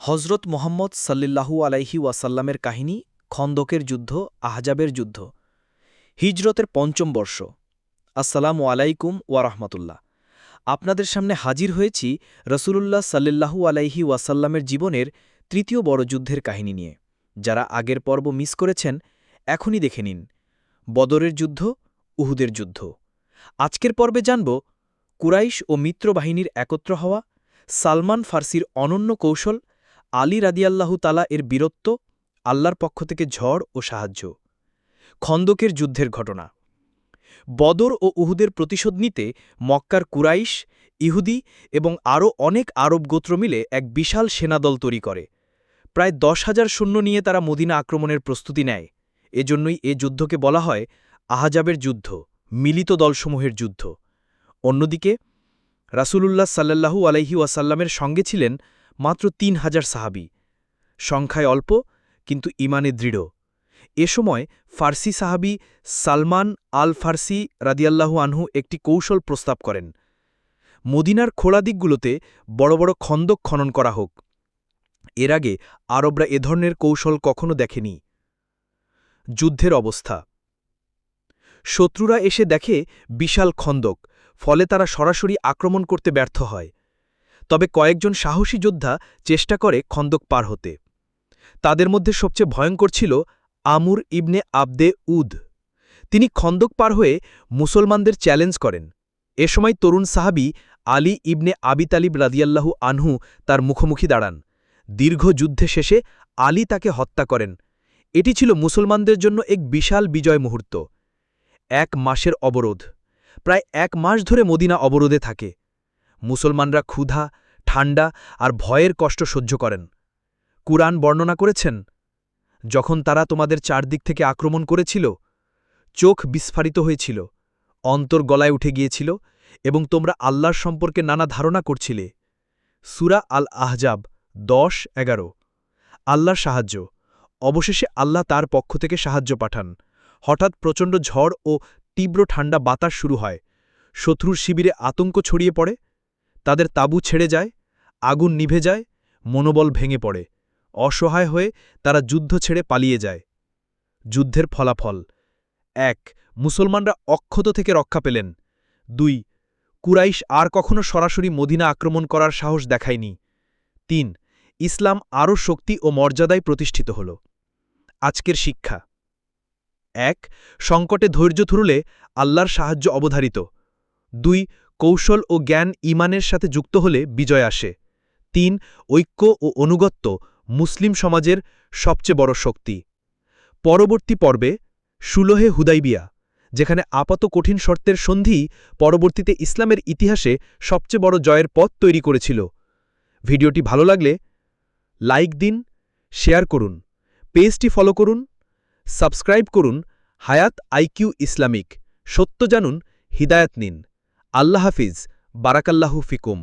হজরত মোহাম্মদ সাল্লিল্লাহু আলাইহি ওয়াসাল্লামের কাহিনী খন্দকের যুদ্ধ, আহজাবের যুদ্ধ। হিজরতের পঞ্চম বর্ষ। আসসালামু আলাইকুম ওয়ারহমতুল্লাহ আপনাদের সামনে হাজির হয়েছি রসুলুল্লাহ সাল্লিল্লাহু আলাইহি ওয়াসাল্লামের জীবনের তৃতীয় বড় যুদ্ধের কাহিনী নিয়ে। যারা আগের পর্ব মিস করেছেন, এখনই দেখে নিন। বদরের যুদ্ধ, উহুদের যুদ্ধ। আজকের পর্বে জানব কুরাইশ ও মিত্রবাহিনীর একত্র হওয়া, সালমান ফার্সির অনন্য কৌশল আলী রাদিয়াল্লাহু তালা এর বীরত্ব, আল্লাহর পক্ষ থেকে ঝড় ও সাহায্য। খন্দকের যুদ্ধের ঘটনা। বদর ও উহুদের প্রতিশোধ নিতে মক্কার কুরাইশ, ইহুদি এবং আরও অনেক আরব গোত্র মিলে এক বিশাল সেনাদল তৈরি করে। প্রায় দশ হাজার সৈন্য নিয়ে তারা মদিনা আক্রমণের প্রস্তুতি নেয়। এজন্যই এ যুদ্ধকে বলা হয় আহাজাবের যুদ্ধ, মিলিত দলসমূহের যুদ্ধ। অন্যদিকে রাসূলুল্লাহ সাল্লাল্লাহু আলাইহি ওয়াসাল্লামের সঙ্গে ছিলেন মাত্র তিন হাজার সাহাবি। সংখ্যায় অল্প, কিন্তু ইমানে দৃঢ়। এ সময় ফার্সি সাহাবি সালমান আল ফার্সি রাদিয়াল্লাহু আনহু একটি কৌশল প্রস্তাব করেন। মদিনার খোলা দিকগুলোতে বড় বড় খন্দক খনন করা হোক। এর আগে আরবরা এ ধরনের কৌশল কখনো দেখেনি। যুদ্ধের অবস্থা। শত্রুরা এসে দেখে বিশাল খন্দক, ফলে তারা সরাসরি আক্রমণ করতে ব্যর্থ হয়। তবে কয়েকজন সাহসী যোদ্ধা চেষ্টা করে খন্দক পার হতে। তাদের মধ্যে সবচেয়ে ভয়ঙ্কর ছিল আমুর ইবনে আবদে উদ। তিনি খন্দক পার হয়ে মুসলমানদের চ্যালেঞ্জ করেন। এ সময় তরুণ সাহাবি আলী ইবনে আবি তালিব রাদিয়াল্লাহু আনহু তার মুখোমুখি দাঁড়ান। দীর্ঘ যুদ্ধে শেষে আলী তাকে হত্যা করেন। এটি ছিল মুসলমানদের জন্য এক বিশাল বিজয় মুহূর্ত। এক মাসের অবরোধ। প্রায় এক মাস ধরে মদিনা অবরোধে থাকে। মুসলমানরা ক্ষুধা ঠান্ডা আর ভয়ের কষ্ট সহ্য করেন। কুরআন বর্ণনা করেছেন, যখন তারা তোমাদের চারদিক থেকে আক্রমণ করেছিল, চোখ বিস্ফারিত হয়েছিল, অন্তর গলায় উঠে গিয়েছিল এবং তোমরা আল্লাহর সম্পর্কে নানা ধারণা করছিলে। সুরা আল আহজাব দশ, এগারো। আল্লাহর সাহায্য। অবশেষে আল্লাহ তার পক্ষ থেকে সাহায্য পাঠান। হঠাৎ প্রচণ্ড ঝড় ও তীব্র ঠান্ডা বাতাস শুরু হয়। শত্রুর শিবিরে আতঙ্ক ছড়িয়ে পড়ে। তাদের তাবু ছেড়ে যায়, আগুন নিভে যায়, মনোবল ভেঙে পড়ে, অসহায় হয়ে তারা যুদ্ধ ছেড়ে পালিয়ে যায়। যুদ্ধের ফলাফল। এক, মুসলমানরা অক্ষত থেকে রক্ষা পেলেন। দুই, কুরাইশ আর কখনো সরাসরি মদিনা আক্রমণ করার সাহস দেখায়নি। তিন, ইসলাম আরও শক্তি ও মর্যাদায় প্রতিষ্ঠিত হল। আজকের শিক্ষা। এক, সংকটে ধৈর্য ধরলে আল্লাহর সাহায্য অবধারিত। দুই কৌশল ও জ্ঞান ইমানের সাথে যুক্ত হলে বিজয় আসে। তিন, ঐক্য ও অনুগত্য মুসলিম সমাজের সবচেয়ে বড় শক্তি। পরবর্তী পর্বে সুলোহে হুদাইবিয়া, যেখানে আপাত কঠিন শর্তের সন্ধি পরবর্তীতে ইসলামের ইতিহাসে সবচেয়ে বড় জয়ের পথ তৈরি করেছিল। ভিডিওটি ভালো লাগলে লাইক দিন, শেয়ার করুন, পেজটি ফলো করুন, সাবস্ক্রাইব করুন, হায়াত আইকিউ ইসলামিক। সত্য জানুন, হিদায়াত নিন। আল্লাহ হাফিজ বারাকাল্লাহু ফিকুম।